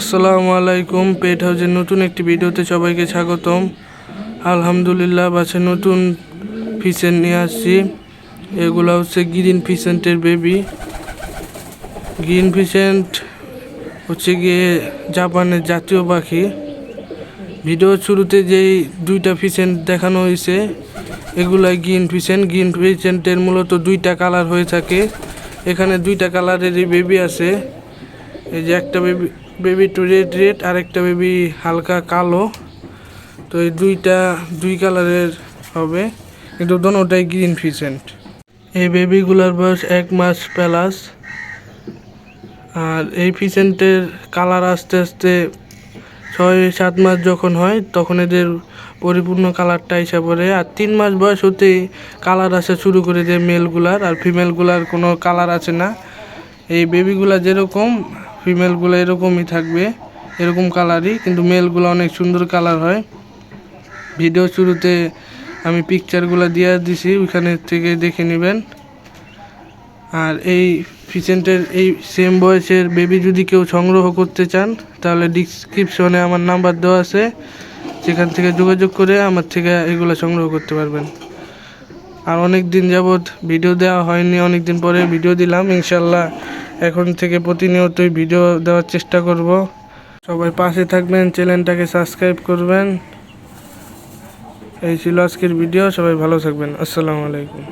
আসসালামু আলাইকুম, পেট হাউসের নতুন একটি ভিডিওতে সবাইকে স্বাগতম। আলহামদুলিল্লাহ, বাসে নতুন ফিসেন্ট নিয়ে আসছি। এগুলো হচ্ছে গ্রিন ফিসেন্টের বেবি গ্রিন ফিসেন্ট হচ্ছে গিয়ে জাপানের জাতীয় পাখি। ভিডিওর শুরুতে যেই দুইটা ফিসেন্ট দেখানো হয়েছে, এগুলাই গ্রিন ফিসেন্ট গ্রিন ফিসেন্টের মূলত দুইটা কালার হয়ে থাকে। এখানে দুইটা কালারেরই বেবি আছে। এই যে একটা baby baby two red red আর একটা বেবি হালকা কালো। তো এই দুইটা, দুই কালারের হবে। কিন্তু দোনোটাই গ্রিন ফিসেন্ট এই বেবিগুলার বয়স এক মাস প্লাস আর এই ফিসেন্টের কালার আস্তে আস্তে ছয়, সাত মাস যখন হয়, তখন এদের পরিপূর্ণ কালারটা এসে পড়ে। আর তিন মাস বয়স হতেই কালার আসা শুরু করে দেয় মেলগুলার আর ফিমেলগুলার কোনো কালার আছে না। এই বেবিগুলা যেরকম ফিমেলগুলো এরকমই থাকবে, এরকম কালারই কিন্তু মেলগুলো অনেক সুন্দর কালার হয়। ভিডিও শুরুতে আমি পিকচারগুলো দিয়ে দিছি, ওইখানে থেকে দেখে নেবেন। আর এই ফিসেন্টের এই সেম বয়সের বেবি যদি কেউ সংগ্রহ করতে চান, তাহলে ডিসক্রিপশনে আমার নাম্বার দেওয়া আছে। সেখান থেকে যোগাযোগ করে আমার থেকে এগুলো সংগ্রহ করতে পারবেন। আর অনেক দিন যাবৎ ভিডিও দেওয়া হয়নি অনেক দিন পরে ভিডিও দিলাম, ইনশাল্লাহ এখন থেকে প্রতিনিয়তই ভিডিও দেওয়ার চেষ্টা করব। সবাই পাশে থাকবেন চ্যানেলটাকে সাবস্ক্রাইব করবেন। এই ছিল আজকের ভিডিও সবাই ভালো থাকবেন, আসসালামু আলাইকুম।